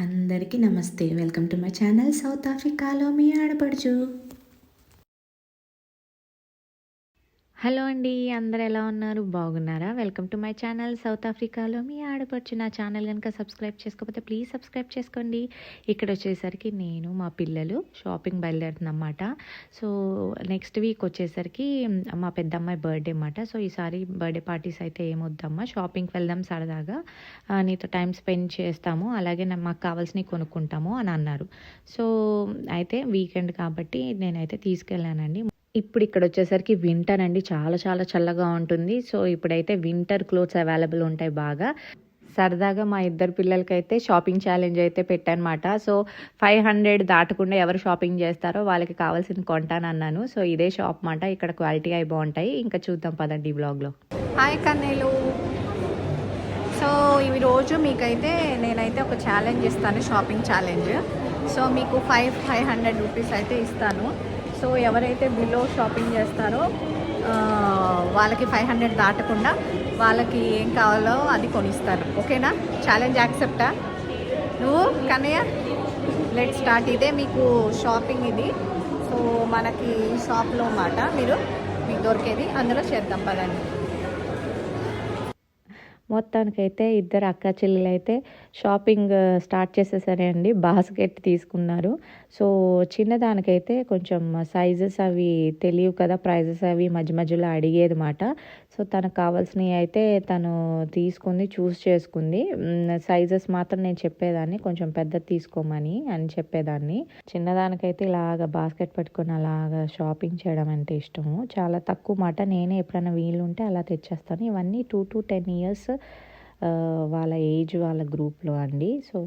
అందరికీ నమస్తే. Welcome to my channel South ఆఫ్రికాలో మీ ఆడపడుచు. హలో అండి అందరు ఎలా ఉన్నారు? బాగున్నారా? Welcome to my channel South ఆఫ్రికాలో. మీ ఆడపడుచు నా ఛానల్ కనుక సబ్స్క్రైబ్ చేసుకోకపోతే ప్లీజ్ సబ్స్క్రైబ్ చేసుకోండి. ఇక్కడ వచ్చేసరికి నేను మా పిల్లలు షాపింగ్ బయలుదేరుతున్నమాట. సో నెక్స్ట్ వీక్ వచ్చేసరికి మా పెద్దమ్మాయి బర్త్డే అన్నమాట. సో ఈసారి బర్త్డే పార్టీస్ అయితే ఏమొద్దమ్మా షాపింగ్కి వెళ్దాం సరదాగా. నీతో టైం స్పెండ్ చేస్తాము. అలాగే మాకు కావాల్సినవి కొనుక్కుంటాము అని అన్నారు. సో అయితే వీకెండ్ కాబట్టి నేనైతే తీసుకెళ్ళానండి. ఇప్పుడు ఇక్కడ వచ్చేసరికి వింటర్ అండి. చాలా చాలా చల్లగా ఉంటుంది. సో ఇప్పుడైతే వింటర్ క్లోత్స్ అవైలబుల్ ఉంటాయి బాగా. సరదాగా మా ఇద్దరు పిల్లలకైతే షాపింగ్ ఛాలెంజ్ అయితే పెట్టానమాట. సో ఫైవ్ హండ్రెడ్ దాటకుండా ఎవరు షాపింగ్ చేస్తారో వాళ్ళకి కావాల్సింది కొంటానన్నాను సో ఇదే షాప్ మాట. ఇక్కడ క్వాలిటీ అవి బాగుంటాయి. ఇంకా చూద్దాం పదండి ఈ బ్లాగ్లో హాయ్ కన్నీలు. సో ఈ రోజు మీకైతే నేనైతే ఒక ఛాలెంజ్ ఇస్తాను షాపింగ్ ఛాలెంజ్ సో మీకు ఫైవ్ ఫైవ్ హండ్రెడ్ రూపీస్ అయితే ఇస్తాను. సో ఎవరైతే బిలో షాపింగ్ చేస్తారో వాళ్ళకి ఫైవ్ హండ్రెడ్ దాటకుండా వాళ్ళకి ఏం కావాలో అది కొనిస్తారు. ఓకేనా? ఛాలెంజ్ యాక్సెప్టా? నువ్వు కన్నయ్య? లెట్ స్టార్ట్ ఇదే మీకు షాపింగ్ ఇది. సో మనకి షాప్లో మాట మీరు మీకు దొరికేది అందులో చేద్దాం పదండి. మొత్తానికైతే ఇద్దరు అక్క చెల్లెలు అయితే షాపింగ్ స్టార్ట్ చేసేసరే అండి. బాస్కెట్ తీసుకున్నారు. సో చిన్నదానికైతే కొంచెం సైజెస్ అవి తెలియవు కదా ప్రైజెస్ అవి మధ్య మధ్యలో అడిగేది మాట సో తనకు కావాల్సినవి అయితే తను తీసుకుంది చూస్ చేసుకుంది. సైజెస్ మాత్రం నేను చెప్పేదాన్ని కొంచెం పెద్దది తీసుకోమని అని చెప్పేదాన్ని. చిన్నదానికైతే ఇలాగ బాస్కెట్ పెట్టుకుని అలాగ షాపింగ్ చేయడం అంటే ఇష్టము. చాలా తక్కువ మాట. నేనే ఎప్పుడైనా వీలుంటే అలా తెచ్చేస్తాను. ఇవన్నీ టూ టు టెన్ ఇయర్స్ వాళ్ళ ఏజ్ వాళ్ళ గ్రూప్లో అండి. సో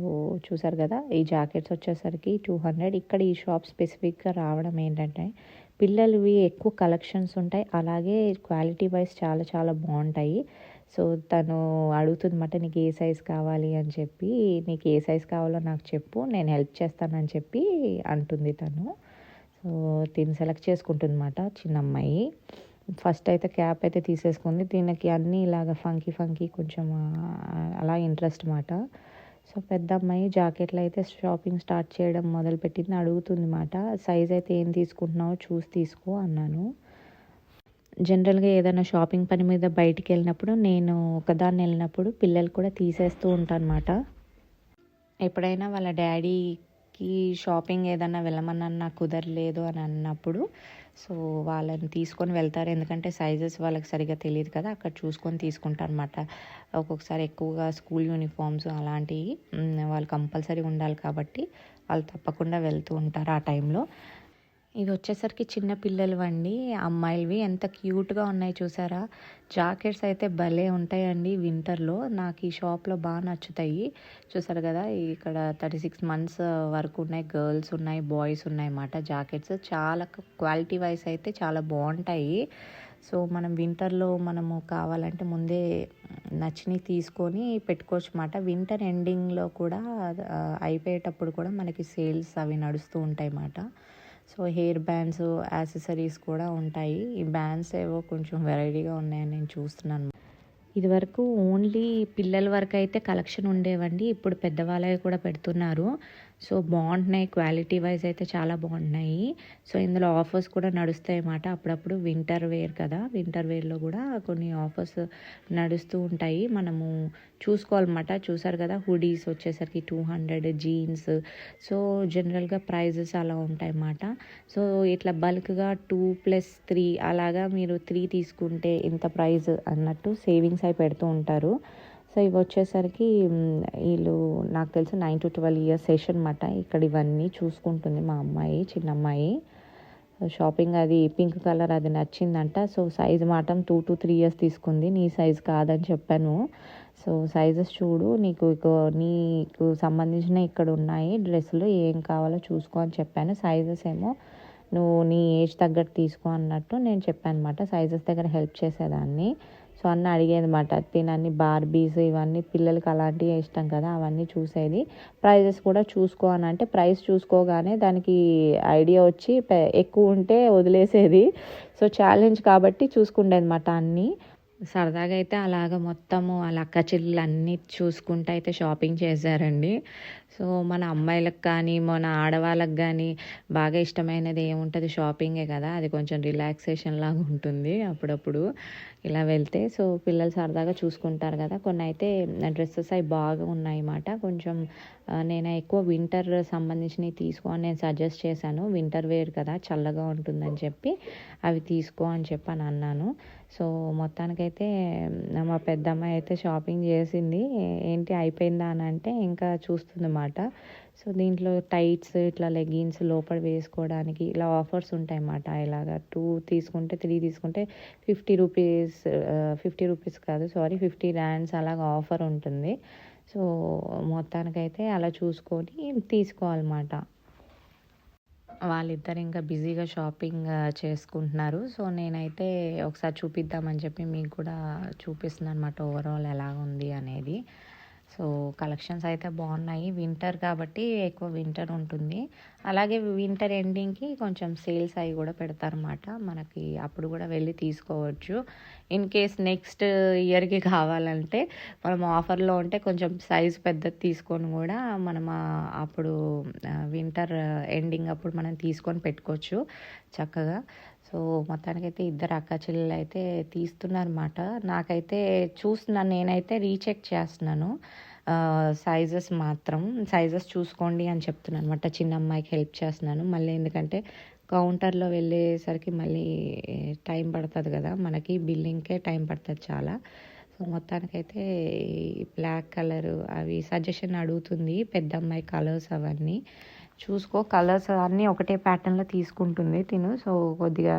చూసారు కదా ఈ జాకెట్స్ వచ్చేసరికి టూ హండ్రెడ్. ఇక్కడ ఈ షాప్ స్పెసిఫిక్గా రావడం ఏంటంటే పిల్లలవి ఎక్కువ కలెక్షన్స్ ఉంటాయి. అలాగే క్వాలిటీ వైజ్ చాలా చాలా బాగుంటాయి. సో తను అడుగుతుందన్నమాట నీకు ఏ సైజ్ కావాలి? అని చెప్పి నీకు ఏ సైజ్ కావాలో నాకు చెప్పు నేను హెల్ప్ చేస్తానని చెప్పి అంటుంది తను. సో తిని సెలెక్ట్ చేసుకుంటుందన్నమాట చిన్న అమ్మాయి ఫస్ట్ అయితే క్యాప్ అయితే తీసేసుకుంది. దీనికి అన్నీ ఇలాగ ఫంకీ ఫంకీ కొంచెం అలా ఇంట్రెస్ట్ మాట సో పెద్ద అమ్మాయి జాకెట్లు అయితే షాపింగ్ స్టార్ట్ చేయడం మొదలుపెట్టింది. అడుగుతుంది మాట సైజ్ అయితే ఏం తీసుకుంటున్నావో? చూసి తీసుకో అన్నాను. జనరల్గా ఏదైనా షాపింగ్ పని మీద బయటికి వెళ్ళినప్పుడు నేను ఒకదాన్ని వెళ్ళినప్పుడు పిల్లలు కూడా తీసేస్తూ ఉంటాను అనమాట ఎప్పుడైనా వాళ్ళ డాడీ వాళ్ళకి షాపింగ్ ఏదన్నా వెళ్ళమన్నా నాకు కుదరలేదు అని అన్నప్పుడు సో వాళ్ళని తీసుకొని వెళ్తారు. ఎందుకంటే సైజెస్ వాళ్ళకి సరిగ్గా తెలియదు కదా అక్కడ చూసుకొని తీసుకుంటారు అనమాట ఒక్కొక్కసారి ఎక్కువగా స్కూల్ యూనిఫామ్స్ అలాంటివి వాళ్ళు కంపల్సరీ ఉండాలి కాబట్టి వాళ్ళు తప్పకుండా వెళ్తూ ఉంటారు ఆ టైంలో ఇది వచ్చేసరికి చిన్న పిల్లలు అండి అమ్మాయిలవి ఎంత క్యూట్గా ఉన్నాయి చూసారా? జాకెట్స్ అయితే భలే ఉంటాయండి వింటర్లో. నాకు ఈ షాప్లో బాగా నచ్చుతాయి. చూసారు కదా ఇక్కడ థర్టీ సిక్స్ మంత్స్ వరకు ఉన్నాయి. గర్ల్స్ ఉన్నాయి బాయ్స్ ఉన్నాయి అన్నమాట జాకెట్స్. చాలా క్వాలిటీ వైస్ అయితే చాలా బాగుంటాయి. సో మనం వింటర్లో మనము కావాలంటే ముందే నచ్చినవి తీసుకొని పెట్టుకోవచ్చు అన్నమాట. వింటర్ ఎండింగ్లో కూడా అయిపోయేటప్పుడు కూడా మనకి సేల్స్ అవి నడుస్తూ ఉంటాయి అన్నమాట. సో హెయిర్ బ్యాండ్స్ యాక్సెసరీస్ కూడా ఉంటాయి. ఈ బ్యాండ్స్ ఏవో కొంచెం వెరైటీగా ఉన్నాయని నేను చూస్తున్నాను. ఇదివరకు ఓన్లీ పిల్లల వరకు అయితే కలెక్షన్ ఉండేవండి. ఇప్పుడు పెద్దవాళ్ళవి కూడా పెడుతున్నారు. సో బాగుంటున్నాయి. క్వాలిటీ వైజ్ అయితే చాలా బాగుంటున్నాయి సో ఇందులో ఆఫర్స్ కూడా నడుస్తాయి అన్నమాట. అప్పుడప్పుడు వింటర్ వేర్ కదా వింటర్ వేర్లో కూడా కొన్ని ఆఫర్స్ నడుస్తూ ఉంటాయి. మనము చూసుకోవాలన్నమాట. చూసారు కదా హుడీస్ వచ్చేసరికి టూ హండ్రెడ్ జీన్స్. సో జనరల్గా ప్రైజెస్ అలా ఉంటాయి అన్నమాట. సో ఇట్లా బల్క్గా టూ ప్లస్ త్రీ అలాగా మీరు త్రీ తీసుకుంటే ఇంత ప్రైజ్ అన్నట్టు సేవింగ్స్ అయి పెడుతూ ఉంటారు. సో ఇవి వచ్చేసరికి వీళ్ళు నాకు తెలుసు nine to twelve years session అన్నమాట ఇక్కడ ఇవన్నీ చూసుకుంటుంది మా అమ్మాయి చిన్న అమ్మాయి షాపింగ్ అది పింక్ కలర్ అది నచ్చిందంట. సో సైజ్ మాత్రం టూ టు త్రీ ఇయర్స్ తీసుకుంది. నీ సైజ్ కాదని చెప్పాను. సో సైజెస్ చూడు నీకు నీకు సంబంధించిన ఇక్కడ ఉన్నాయి. డ్రెస్సులు ఏం కావాలో చూసుకో అని చెప్పాను. సైజెస్ ఏమో నువ్వు నీ ఏజ్ తగ్గట్టు తీసుకో అన్నట్టు నేను చెప్పాను అనమాట సైజెస్ దగ్గర హెల్ప్ చేసేదాన్ని. సో అన్న అడిగేదన్నమాట తినని బార్బీస్ ఇవన్నీ పిల్లలకి అలాంటివి ఇష్టం కదా అవన్నీ చూసేది. ప్రైజెస్ కూడా చూసుకో అని అంటే ప్రైస్ చూసుకోగానే దానికి ఐడియా వచ్చి ఎక్కువ ఉంటే వదిలేసేది. సో ఛాలెంజ్ కాబట్టి చూసుకుండేది అనమాట అన్నీ. సరదాగా అయితే అలాగ మొత్తము వాళ్ళ అక్క చెల్లెలు అన్నీ చూసుకుంటూ అయితే షాపింగ్ చేశారండి. సో మన అమ్మాయిలకు కానీ మన ఆడవాళ్ళకి కానీ బాగా ఇష్టమైనది ఏముంటుంది షాపింగే కదా. అది కొంచెం రిలాక్సేషన్ లాగా ఉంటుంది అప్పుడప్పుడు ఇలా వెళ్తే. సో పిల్లలు సరదాగా చూసుకుంటారు కదా. కొన్ని అయితే డ్రెస్సెస్ అవి బాగా ఉన్నాయి అన్నమాట కొంచెం నేను ఎక్కువ వింటర్ సంబంధించినవి తీసుకో అని నేను సజెస్ట్ చేశాను. వింటర్ వేర్ కదా చల్లగా ఉంటుందని చెప్పి అవి తీసుకో అని చెప్పి అని అన్నాను. సో మొత్తానికైతే మా పెద్దమ్మాయి అయితే షాపింగ్ చేసింది. ఏంటి అయిపోయిందా అని అంటే ఇంకా చూస్తుందన్నమాట. సో దీంట్లో టైట్స్ ఇట్లా లెగ్గిన్స్ లోపల వేసుకోవడానికి ఇలా ఆఫర్స్ ఉంటాయి అన్నమాట ఇలాగా టూ తీసుకుంటే త్రీ తీసుకుంటే ఫిఫ్టీ రూపీస్ ఫిఫ్టీ రూపీస్ కాదు సారీ ఫిఫ్టీ ర్యాండ్స్ అలాగ ఆఫర్ ఉంటుంది. సో మొత్తానికైతే అలా చూసుకొని తీసుకోవాలన్నమాట. వాళ్ళిద్దరు ఇంకా బిజీగా షాపింగ్ చేసుకుంటున్నారు. సో నేనైతే ఒకసారి చూపిద్దామని చెప్పి మీకు కూడా చూపిస్తున్నాను అనమాట ఓవరాల్ ఎలా ఉంది అనేది. సో కలెక్షన్స్ అయితే బాగున్నాయి. వింటర్ కాబట్టి ఎక్కువ వింటర్ ఉంటుంది. అలాగే వింటర్ ఎండింగ్కి కొంచెం సేల్స్ అవి కూడా పెడతారన్నమాట. మనకి అప్పుడు కూడా వెళ్ళి తీసుకోవచ్చు. ఇన్ కేస్ నెక్స్ట్ ఇయర్కి కావాలంటే మనం ఆఫర్లో ఉంటే కొంచెం సైజ్ పెద్దది తీసుకొని కూడా మనం అప్పుడు వింటర్ ఎండింగ్ అప్పుడు మనం తీసుకొని పెట్టుకోవచ్చు చక్కగా. సో మొత్తానికైతే ఇద్దరు అక్క చెల్లెలు అయితే తీస్తున్నారన్నమాట. నాకైతే చూస్తున్నాను నేనైతే రీచెక్ చేస్తున్నాను. సైజెస్ మాత్రం సైజెస్ చూసుకోండి అని చెప్తున్నాను అనమాట చిన్న అమ్మాయికి హెల్ప్ చేస్తున్నాను. మళ్ళీ ఎందుకంటే కౌంటర్లో వెళ్ళేసరికి మళ్ళీ టైం పడుతుంది కదా మనకి బిల్లింగ్కే టైం పడుతుంది చాలా. సో మొత్తానికైతే బ్లాక్ కలర్ అవి సజెషన్ అడుగుతుంది పెద్ద అమ్మాయి కలర్స్ అవన్నీ. చూసుకో కలర్స్ అన్నీ ఒకటే ప్యాటర్న్లో తీసుకుంటుంది తిను. సో కొద్దిగా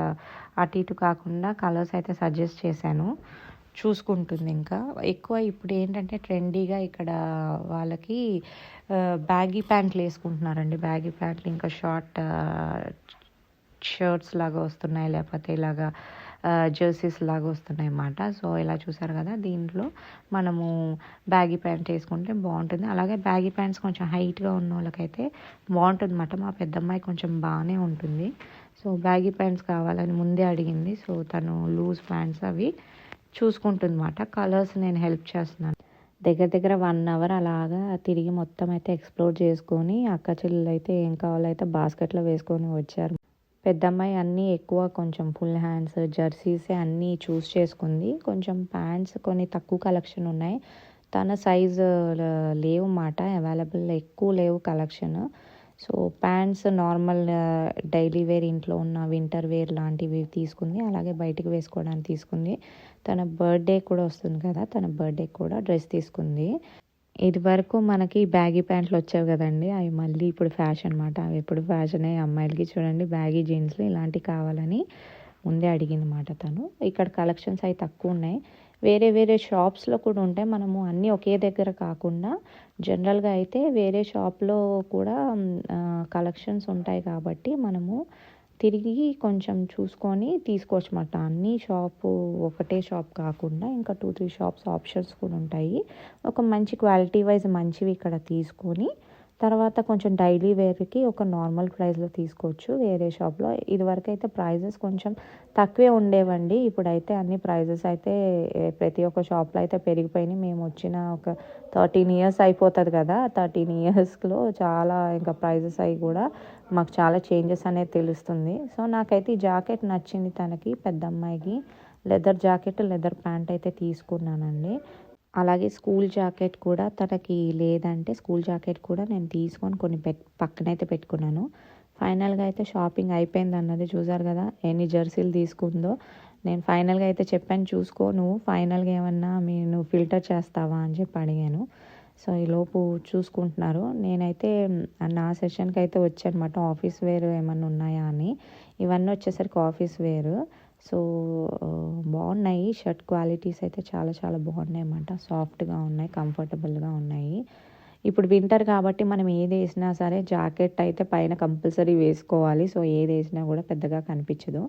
అటు ఇటు కాకుండా కలర్స్ అయితే సజెస్ట్ చేశాను. చూసుకుంటుంది ఇంకా. ఎక్కువ ఇప్పుడు ఏంటంటే ట్రెండీగా ఇక్కడ వాళ్ళకి బ్యాగీ ప్యాంట్లు వేసుకుంటున్నారండి. బ్యాగీ ప్యాంట్లు ఇంకా షార్ట్ షర్ట్స్ లాగా వస్తున్నాయి. లేకపోతే ఇలాగా జెర్సీస్ లాగా వస్తున్నాయి అన్నమాట సో ఇలా చూసారు కదా దీంట్లో మనము బ్యాగీ ప్యాంట్ వేసుకుంటే బాగుంటుంది. అలాగే బ్యాగీ ప్యాంట్స్ కొంచెం హైట్గా ఉన్న వాళ్ళకైతే బాగుంటుంది అన్నమాట మా పెద్దమ్మాయి కొంచెం బాగానే ఉంటుంది. సో బ్యాగీ ప్యాంట్స్ కావాలని ముందే అడిగింది. సో తను లూజ్ ప్యాంట్స్ అవి చూసుకుంటుంది అన్నమాట కలర్స్ నేను హెల్ప్ చేస్తున్నాను. దగ్గర దగ్గర వన్ అవర్ అలాగా తిరిగి మొత్తం అయితే ఎక్స్ప్లోర్ చేసుకొని అక్క చెల్లెలు అయితే ఏం కావాలో అయితే బాస్కెట్లో వేసుకొని వచ్చారు. పెద్దమ్మాయి అన్నీ ఎక్కువ కొంచెం ఫుల్ హ్యాండ్స్ జెర్సీసే అన్నీ చూస్ చేసుకుంది. కొంచెం ప్యాంట్స్ కొన్ని తక్కువ కలెక్షన్ ఉన్నాయి. తన సైజ్ లేవు మాట అవైలబుల్ ఎక్కువ లేవు collection. So pants normal daily wear ఇంట్లో ఉన్న వింటర్ వేర్ లాంటివి తీసుకుంది. అలాగే బయటికి వేసుకోవడానికి తీసుకుంది. తన బర్త్డే కూడా వస్తుంది కదా తన బర్త్డే కూడా డ్రెస్ తీసుకుంది. ఇది వరకు మనకి బ్యాగీ ప్యాంట్లు వచ్చేవి కదండి. అవి మళ్ళీ ఇప్పుడు ఫ్యాషన్ అనమాట అవి ఎప్పుడు ఫ్యాషన్ అమ్మాయిలకి చూడండి. బ్యాగీ జీన్స్లు ఇలాంటివి కావాలని ముందే అడిగింది మాట తను. ఇక్కడ కలెక్షన్స్ అవి తక్కువ ఉన్నాయి. వేరే వేరే షాప్స్లో కూడా ఉంటాయి మనము అన్నీ ఒకే దగ్గర కాకుండా జనరల్గా అయితే వేరే షాప్లో కూడా కలెక్షన్స్ ఉంటాయి కాబట్టి మనము తిరిగి కొంచెం చూసుకొని తీసుకోవచ్చు మాట అన్ని షాపు ఒకటే షాప్ కాకుండా ఇంకా టూ త్రీ షాప్స్ ఆప్షన్స్ కూడా ఉంటాయి. ఒక మంచి క్వాలిటీ వైజ్ మంచివి ఇక్కడ తీసుకొని తర్వాత కొంచెం డైలీ వేర్కి ఒక నార్మల్ ప్రైస్లో తీసుకోవచ్చు వేరే షాప్లో. ఇదివరకు అయితే ప్రైజెస్ కొంచెం తక్కువే ఉండేవండి. ఇప్పుడైతే అన్ని ప్రైజెస్ అయితే ప్రతి ఒక్క షాప్లో అయితే పెరిగిపోయినాయి. మేము వచ్చిన ఒక థర్టీన్ ఇయర్స్ అయిపోతుంది కదా. థర్టీన్ ఇయర్స్లో చాలా ఇంకా ప్రైజెస్ అవి కూడా మాకు చాలా చేంజెస్ అనేది తెలుస్తుంది. సో నాకైతే ఈ జాకెట్ నచ్చింది తనకి పెద్ద అమ్మాయికి లెదర్ జాకెట్ లెదర్ ప్యాంట్ అయితే తీసుకున్నానండి. అలాగే స్కూల్ జాకెట్ కూడా తనకి లేదంటే స్కూల్ జాకెట్ కూడా నేను తీసుకొని కొన్ని పెట్ పక్కనైతే పెట్టుకున్నాను. ఫైనల్గా అయితే షాపింగ్ అయిపోయింది అన్నది చూసారు కదా ఎన్ని జెర్సీలు తీసుకుందో. నేను ఫైనల్గా అయితే చెప్పాను చూసుకో నువ్వు ఫైనల్గా ఏమన్నా మీ నువ్వు ఫిల్టర్ చేస్తావా అని చెప్పి అడిగాను. సో ఈలోపు చూసుకుంటున్నారు. నేనైతే నా సెషన్కి అయితే వచ్చానమాట ఆఫీస్ వేర్ ఏమన్నా ఉన్నాయా అని. ఇవన్నీ వచ్చేసరికి ఆఫీస్ వేరు. సో బాగున్నాయి. షర్ట్ క్వాలిటీస్ అయితే చాలా చాలా బాగున్నాయి అన్నమాట సాఫ్ట్గా ఉన్నాయి కంఫర్టబుల్గా ఉన్నాయి. ఇప్పుడు వింటర్ కాబట్టి మనం ఏది వేసినా సరే జాకెట్ అయితే పైన కంపల్సరీ వేసుకోవాలి. సో ఏది వేసినా కూడా పెద్దగా కనిపించదు.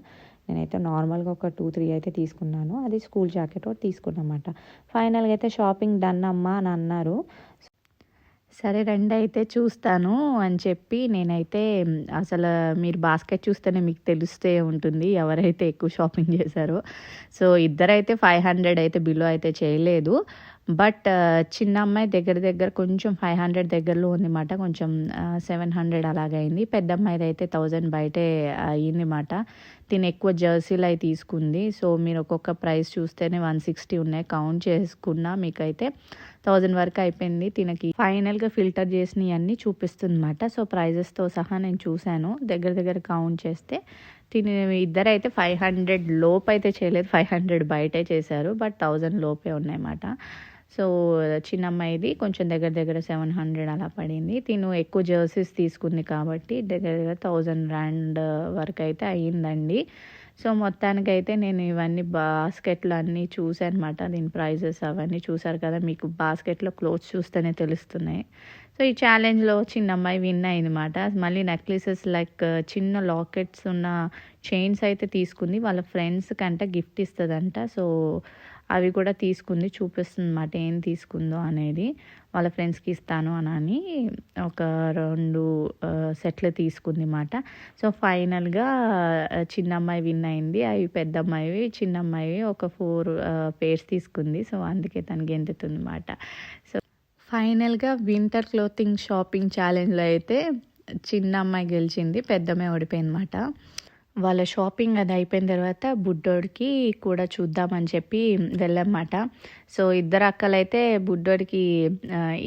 నేనైతే నార్మల్గా ఒక టూ త్రీ అయితే తీసుకున్నాను. అది స్కూల్ జాకెట్ ఒకటి తీసుకున్నమాట ఫైనల్గా అయితే షాపింగ్ డన్ అమ్మా అని అన్నారు. సరే రండి అయితే చూస్తాను అని చెప్పి నేనైతే అసలు మీరు బాస్కెట్ చూస్తేనే మీకు తెలుస్తే ఉంటుంది ఎవరైతే ఎక్కువ షాపింగ్ చేశారో. సో ఇద్దరైతే ఫైవ్ హండ్రెడ్ అయితే బిలో అయితే చేయలేదు. బట్ చిన్న అమ్మాయి దగ్గర దగ్గర కొంచెం ఫైవ్ హండ్రెడ్ దగ్గరలో ఉందన్నమాట కొంచెం సెవెన్ హండ్రెడ్ అలాగైంది. పెద్ద అమ్మాయిది అయితే థౌజండ్ బయటే అయ్యిందన్నమాట తిని ఎక్కువ జర్సీలు అయి తీసుకుంది. సో మీరు ఒక్కొక్క ప్రైస్ చూస్తేనే వన్ సిక్స్టీ ఉన్నాయి. కౌంట్ చేసుకున్నా మీకైతే థౌజండ్ వరకు అయిపోయింది తినకి. ఫైనల్గా ఫిల్టర్ చేసినవి అన్నీ చూపిస్తుంది అనమాట సో ప్రైజెస్తో సహా నేను చూశాను. దగ్గర దగ్గర కౌంట్ చేస్తే తిని ఇద్దరైతే ఫైవ్ హండ్రెడ్ లోపు అయితే చేయలేదు. ఫైవ్ హండ్రెడ్ బయటే చేశారు. బట్ థౌజండ్ లోపే ఉన్నాయన్నమాట. సో చిన్న అమ్మాయిది కొంచెం దగ్గర దగ్గర సెవెన్ హండ్రెడ్ అలా పడింది. తిను ఎక్కువ జర్సీస్ తీసుకుంది కాబట్టి దగ్గర దగ్గర థౌజండ్ ర్యాండ్ వరకు అయితే అయ్యిందండి. సో మొత్తానికైతే నేను ఇవన్నీ బాస్కెట్లు అన్నీ చూసానమాట దీని ప్రైజెస్ అవన్నీ చూసారు కదా మీకు బాస్కెట్లో క్లోత్స్ చూస్తేనే తెలుస్తున్నాయి. సో ఈ ఛాలెంజ్లో చిన్న అమ్మాయి విన్ అయిందన్నమాట. మళ్ళీ నెక్లెసెస్ లైక్ చిన్న లాకెట్స్ ఉన్న చైన్స్ అయితే తీసుకుంది. వాళ్ళ ఫ్రెండ్స్ కంటే గిఫ్ట్ ఇస్తుందంట. సో అవి కూడా తీసుకుంది చూపిస్తుంది అనమాట ఏం తీసుకుందో అనేది. వాళ్ళ ఫ్రెండ్స్కి ఇస్తాను అని అని ఒక రెండు సెట్లు తీసుకుంది అన్నమాట సో ఫైనల్గా చిన్న అమ్మాయి విన్ అయింది. అవి పెద్ద అమ్మాయి చిన్న అమ్మాయివి ఒక ఫోర్ పేర్స్ తీసుకుంది. సో అందుకే తనకి ఎంతుతుంది అన్నమాట సో ఫైనల్గా వింటర్ క్లోతింగ్ షాపింగ్ ఛాలెంజ్లో అయితే చిన్న అమ్మాయి గెలిచింది పెద్దమ్మాయి ఓడిపోయిందన్నమాట. ఓడిపోయింది అనమాట వాళ్ళ షాపింగ్ అది అయిపోయిన తర్వాత బుడ్డోడికి కూడా చూద్దామని చెప్పి వెళ్ళమాట సో ఇద్దరు అక్కలైతే బుడ్డోడికి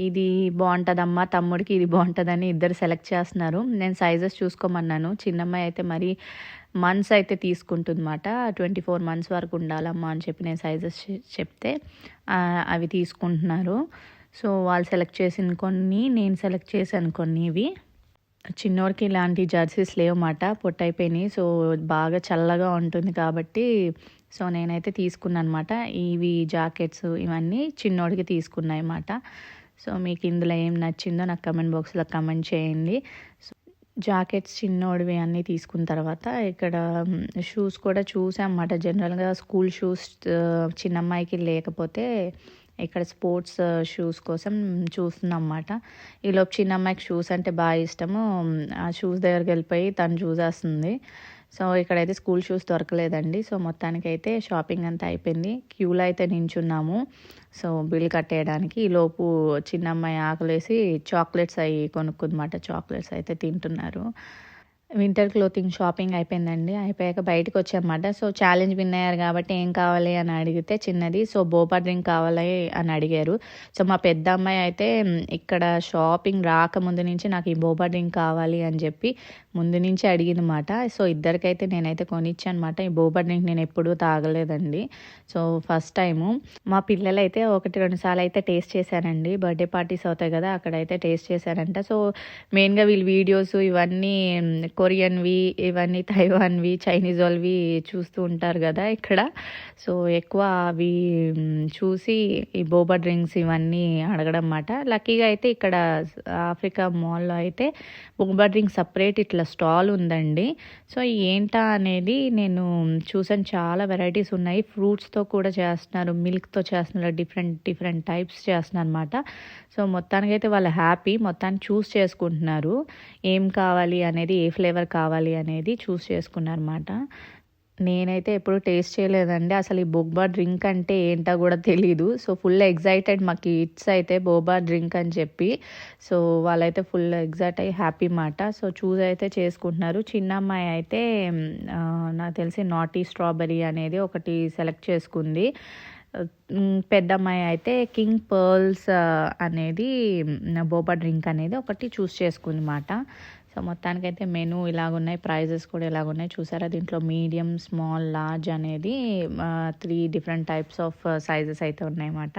ఇది బాగుంటుందమ్మా తమ్ముడికి ఇది బాగుంటుందని ఇద్దరు సెలెక్ట్ చేస్తున్నారు. నేను సైజెస్ చూసుకోమన్నాను. చిన్నమ్మాయి అయితే మరి మంత్స్ అయితే తీసుకుంటుందన్నమాట. ట్వంటీ ఫోర్ మంత్స్ వరకు ఉండాలమ్మా అని చెప్పి నేను సైజెస్ చెప్తే అవి తీసుకుంటున్నారు. సో వాళ్ళు సెలెక్ట్ చేసిన కొన్ని నేను సెలెక్ట్ చేశాను కొన్ని ఇవి. చిన్నోడికి ఇలాంటి జర్సీస్ లేవన్నమాట పొట్టయిపోయినాయి. సో బాగా చల్లగా ఉంటుంది కాబట్టి సో నేనైతే తీసుకున్నాను అనమాట ఇవి జాకెట్స్ ఇవన్నీ చిన్నోడికి తీసుకున్నాయి అన్నమాట సో మీకు ఇందులో ఏం నచ్చిందో నాకు కమెంట్ బాక్స్లో కమెంట్ చేయండి. సో జాకెట్స్ చిన్నోడివి అన్నీ తీసుకున్న తర్వాత ఇక్కడ షూస్ కూడా చూసామన్నమాట. జనరల్గా స్కూల్ షూస్ చిన్న అమ్మాయికి లేకపోతే ఇక్కడ స్పోర్ట్స్ షూస్ కోసం చూస్తున్నాం అన్నమాట ఈలోపు చిన్న అమ్మాయికి షూస్ అంటే బాగా ఇష్టము. ఆ షూస్ దగ్గరికి వెళ్ళిపోయి తను చూసేస్తుంది సో ఇక్కడైతే స్కూల్ షూస్ దొరకలేదండి. సో మొత్తానికైతే షాపింగ్ అంతా అయిపోయింది. క్యూలో అయితే నించున్నాము. సో బిల్ కట్టేయడానికి ఈలోపు చిన్న అమ్మాయి ఆకలేసి చాక్లెట్స్ అవి కొనుక్కుందన్నమాట. చాక్లెట్స్ అయితే తింటున్నారు. వింటర్ క్లోతింగ్ షాపింగ్ అయిపోయిందండి. అయిపోయాక బయటకు వచ్చామన్నమాట. సో ఛాలెంజ్ విన్ అయ్యారు కాబట్టి ఏం కావాలి అని అడిగితే చిన్నది. సో బోబా డ్రింక్ కావాలి అని అడిగారు. సో మా పెద్ద అమ్మాయి అయితే ఇక్కడ షాపింగ్ రాకముందు నుంచి నాకు ఈ బోబా డ్రింక్ కావాలి అని చెప్పి ముందు నుంచి అడిగిందన్నమాట. సో ఇద్దరికైతే నేనైతే కొనిచ్చానమాట ఈ బోబర్ డ్రింక్ నేను ఎప్పుడూ తాగలేదండి. సో ఫస్ట్ టైము మా పిల్లలైతే ఒకటి రెండు సార్లు అయితే టేస్ట్ చేశారండి. బర్త్డే పార్టీస్ అవుతాయి కదా అక్కడైతే టేస్ట్ చేశారంట. సో మెయిన్గా వీళ్ళు వీడియోస్ ఇవన్నీ కొరియన్వి ఇవన్నీ తైవాన్వి చైనీస్ వాళ్ళవి చూస్తూ ఉంటారు కదా ఇక్కడ. సో ఎక్కువ అవి చూసి ఈ బోబా డ్రింక్స్ ఇవన్నీ అడగడం మాట లక్కీగా అయితే ఇక్కడ ఆఫ్రికా మాల్లో అయితే బోబా డ్రింక్ సపరేట్ ఇట్లా స్టాల్ ఉందండి. సో ఏంటా అనేది నేను చూసాను. చాలా వెరైటీస్ ఉన్నాయి. ఫ్రూట్స్తో కూడా చేస్తున్నారు. మిల్క్తో చేస్తున్నారు. డిఫరెంట్ డిఫరెంట్ టైప్స్ చేస్తున్నారు అనమాట సో మొత్తానికైతే వాళ్ళు హ్యాపీ మొత్తాన్ని చూస్ చేసుకుంటున్నారు. ఏం కావాలి అనేది ఏ ఫ్లేవర్ కావాలి అనేది చూస్ చేసుకున్నారన్నమాట. నేనైతే ఎప్పుడు టేస్ట్ చేయలేదండి. అసలు ఈ బొబ్బా డ్రింక్ అంటే ఏంటో కూడా తెలీదు. సో ఫుల్ ఎగ్జైటెడ్ మా కిడ్స్ అయితే బోబా డ్రింక్ అని చెప్పి. సో వాళ్ళైతే ఫుల్ ఎగ్జైట్ అయ్యి హ్యాపీ మాట. సో చూస్ అయితే చేసుకుంటున్నారు. చిన్న అమ్మాయి అయితే నాకు తెలిసి నాటీ స్ట్రాబెరీ అనేది ఒకటి సెలెక్ట్ చేసుకుంది. పెద్దమ్మాయి పెద్ద అమ్మాయి అయితే కింగ్ పర్ల్స్ అనేది బోబా డ్రింక్ అనేది ఒకటి చూస్ చేసుకుంది మాట. సో మొత్తానికైతే మెనూ ఇలాగున్నాయి ప్రైజెస్ కూడా ఇలాగున్నాయి. చూసారా దీంట్లో మీడియం స్మాల్ లార్జ్ అనేది three different types of sizes అయితే ఉన్నాయన్నమాట.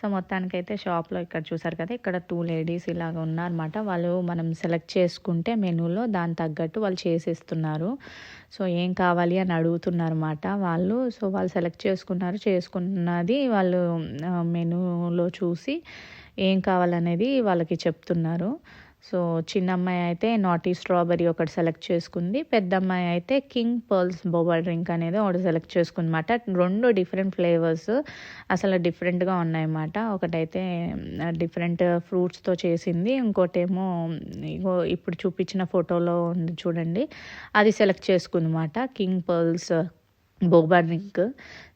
సో మొత్తానికైతే షాప్లో ఇక్కడ చూసారు కదా ఇక్కడ టూ లేడీస్ ఇలాగ ఉన్నారన్నమాట. వాళ్ళు మనం సెలెక్ట్ చేసుకుంటే మెనూలో దాని తగ్గట్టు వాళ్ళు చేసేస్తున్నారు. సో ఏం కావాలి అని అడుగుతున్నారన్నమాట వాళ్ళు. సో వాళ్ళు సెలెక్ట్ చేసుకున్నారు. చేసుకున్నది వాళ్ళు మెనూలో చూసి ఏం కావాలనేది వాళ్ళకి చెప్తున్నారు. సో చిన్న అమ్మాయి అయితే నాటీ స్ట్రాబెరీ ఒకటి సెలెక్ట్ చేసుకుంది. పెద్ద అమ్మాయి అయితే కింగ్ పర్ల్స్ బొబల్ డ్రింక్ అనేది ఒకటి సెలెక్ట్ చేసుకుందన్నమాట రెండు డిఫరెంట్ ఫ్లేవర్స్ అసలు డిఫరెంట్గా ఉన్నాయన్నమాట. ఒకటైతే డిఫరెంట్ ఫ్రూట్స్తో చేసింది. ఇంకోటేమో ఇగో ఇప్పుడు చూపించిన ఫోటోలో ఉంది చూడండి. అది select చేసుకుందన్నమాట king pearls boba drink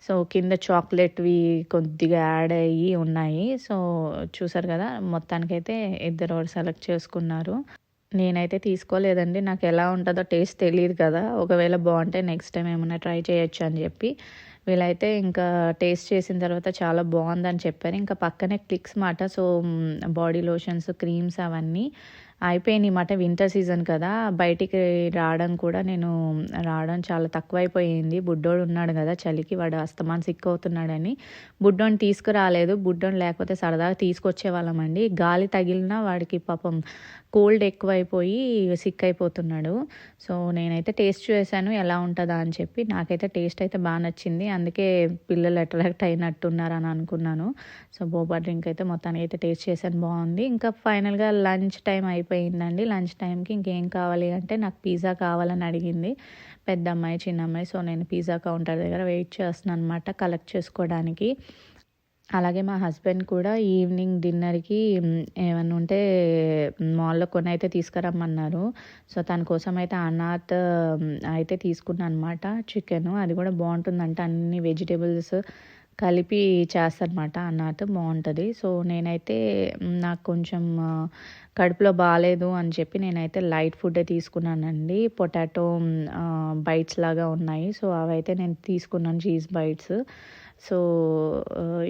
so కింద చాక్లెట్వి కొద్దిగా యాడ్ అయ్యి ఉన్నాయి. సో చూసారు కదా మొత్తానికైతే ఇద్దరు సెలెక్ట్ చేసుకున్నారు. నేనైతే తీసుకోలేదండి. నాకు ఎలా ఉంటుందో టేస్ట్ తెలియదు కదా. ఒకవేళ బాగుంటే నెక్స్ట్ టైం ఏమైనా ట్రై చేయొచ్చు అని చెప్పి. వీళ్ళైతే ఇంకా టేస్ట్ చేసిన తర్వాత చాలా బాగుందని చెప్పారు. ఇంకా పక్కనే క్లిక్స్ మాట. సో బాడీ లోషన్స్ క్రీమ్స్ అవన్నీ అయిపోయింది మాట వింటర్ సీజన్ కదా. బయటికి రావడం కూడా నేను రావడం చాలా తక్కువైపోయింది. బుడ్డోడు ఉన్నాడు కదా చలికి వాడు అస్తమాన్ సిక్ అవుతున్నాడని. బుడ్డోని తీసుకురాలేదు. బుడ్డోని లేకపోతే సరదాగా తీసుకొచ్చేవాళ్ళమండి. గాలి తగిలినా వాడికి పాపం కోల్డ్ ఎక్కువైపోయి సిక్ అయిపోతున్నాడు సో నేనైతే టేస్ట్ చేశాను ఎలా ఉంటుందా అని చెప్పి. నాకైతే టేస్ట్ అయితే బాగా నచ్చింది. అందుకే పిల్లలు అట్రాక్ట్ అయినట్టున్నారు అని అనుకున్నాను. సో బోబా డ్రింక్ అయితే మొత్తానికి అయితే టేస్ట్ చేశాను బాగుంది. ఇంకా ఫైనల్గా లంచ్ టైం అయిపోయిందండి. లంచ్ టైంకి ఇంకేం కావాలి అంటే నాకు పిజ్జా కావాలని అడిగింది పెద్ద అమ్మాయి చిన్న అమ్మాయి సో నేను పిజ్జా కౌంటర్ దగ్గర వెయిట్ చేస్తున్నాను అనమాట కలెక్ట్ చేసుకోవడానికి. అలాగే మా హస్బెండ్ కూడా ఈవినింగ్ డిన్నర్కి ఏమన్నా ఉంటే మాల్లో కొని అయితే తీసుకురమ్మన్నారు. సో తన కోసం అయితే అనాథ్ అయితే తీసుకున్నాను అనమాట చికెన్ అది కూడా బాగుంటుందంట. అన్ని వెజిటేబుల్స్ కలిపి చేస్తారనమాట అన్నట్టు బాగుంటుంది. సో నేనైతే నాకు కొంచెం కడుపులో బాగాలేదు అని చెప్పి నేనైతే లైట్ ఫుడ్డే తీసుకున్నానండి. పొటాటో బైట్స్ లాగా ఉన్నాయి. సో అవైతే నేను తీసుకున్నాను చీజ్ బైట్స్. సో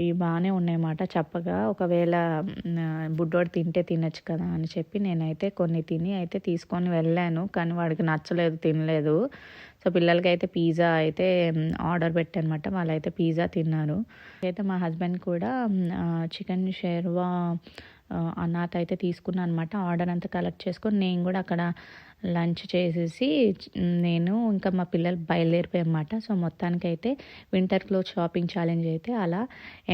ఇవి బాగానే ఉన్నాయన్నమాట చప్పగా. ఒకవేళ బుడ్డోడు తింటే తినచ్చు కదా అని చెప్పి నేనైతే కొన్ని తిని అయితే తీసుకొని వెళ్ళాను. కానీ వాడికి నచ్చలేదు తినలేదు. సో పిల్లలకి అయితే పిజ్జా అయితే ఆర్డర్ పెట్టానమాట. వాళ్ళైతే పిజ్జా తిన్నారు. అయితే మా హస్బెండ్ కూడా చికెన్ షేర్వా అన్నాత అయితే తీసుకున్నాను అనమాట ఆర్డర్ అంతా కలెక్ట్ చేసుకొని నేను కూడా అక్కడ లంచ్ చేసేసి నేను ఇంకా మా పిల్లలు బయలుదేరిపోయామాట సో మొత్తానికైతే వింటర్ క్లోత్ షాపింగ్ ఛాలెంజ్ అయితే అలా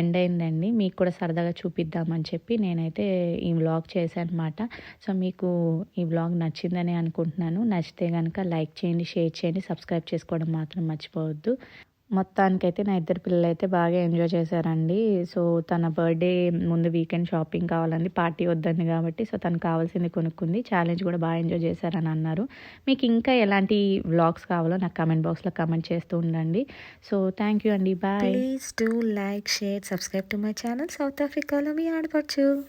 ఎండ్ అయిందండి. మీకు కూడా సరదాగా చూపిద్దామని చెప్పి నేనైతే ఈ వ్లాగ్ చేశాను అనమాట సో మీకు ఈ వ్లాగ్ నచ్చిందని అనుకుంటున్నాను. నచ్చితే కనుక లైక్ చేయండి షేర్ చేయండి సబ్స్క్రైబ్ చేసుకోవడం మాత్రం మర్చిపోవద్దు. మొత్తానికైతే నా ఇద్దరు పిల్లలు అయితే బాగా ఎంజాయ్ చేశారండి. సో తన బర్త్డే ముందు వీకెండ్ షాపింగ్ కావాలండి పార్టీ వద్దండి కాబట్టి సో తనకు కావాల్సింది కొనుక్కుంది. ఛాలెంజ్ కూడా బాగా ఎంజాయ్ చేశారని అన్నారు. మీకు ఇంకా ఎలాంటి వ్లాగ్స్ కావాలో నాకు కమెంట్ బాక్స్లో కమెంట్ చేస్తూ ఉండండి. సో థ్యాంక్ యూ అండి. Bye. Please do like, share, subscribe to my channel. South Africa, lo